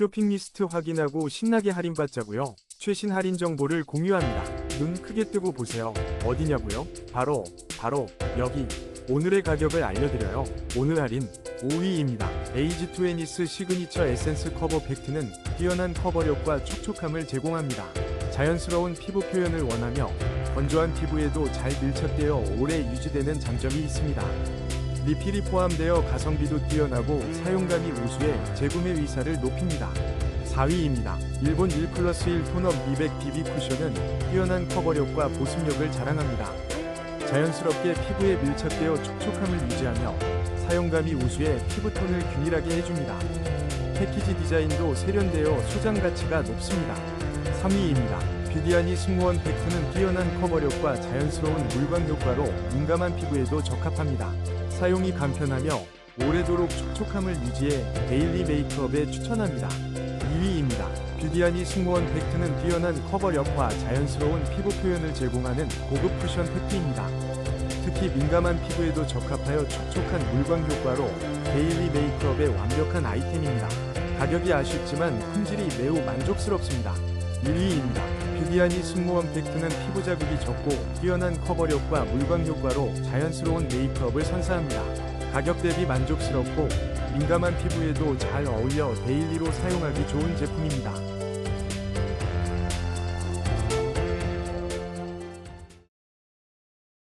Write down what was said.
쇼핑 리스트 확인하고 신나게 할인받자고요. 최신 할인 정보를 공유합니다. 눈 크게 뜨고 보세요. 어디냐고요? 바로 바로 여기. 오늘의 가격을 알려드려요. 오늘 할인 5위입니다. 에이지 투 애니스 시그니처 에센스 커버 팩트는 뛰어난 커버력과 촉촉함을 제공합니다. 자연스러운 피부 표현을 원하며 건조한 피부에도 잘 밀착되어 오래 유지되는 장점이 있습니다. 리필이 포함되어 가성비도 뛰어나고 사용감이 우수해 재구매 의사를 높입니다. 4위입니다. 일본 1 플러스 1 톤업 200 BB 쿠션은 뛰어난 커버력과 보습력을 자랑합니다. 자연스럽게 피부에 밀착되어 촉촉함을 유지하며 사용감이 우수해 피부톤을 균일하게 해줍니다. 패키지 디자인도 세련되어 소장 가치가 높습니다. 3위입니다. 뷰디아니 승무원 팩트는 뛰어난 커버력과 자연스러운 물광 효과로 민감한 피부에도 적합합니다. 사용이 간편하며 오래도록 촉촉함을 유지해 데일리 메이크업에 추천합니다. 2위입니다. 뷰디아니 승무원 팩트는 뛰어난 커버력과 자연스러운 피부 표현을 제공하는 고급 쿠션 팩트입니다. 특히 민감한 피부에도 적합하여 촉촉한 물광 효과로 데일리 메이크업에 완벽한 아이템입니다. 가격이 아쉽지만 품질이 매우 만족스럽습니다. 1위입니다. 뷰디아니 승무원 팩트는 피부 자극이 적고 뛰어난 커버력과 물광 효과로 자연스러운 메이크업을 선사합니다. 가격 대비 만족스럽고 민감한 피부에도 잘 어울려 데일리로 사용하기 좋은 제품입니다.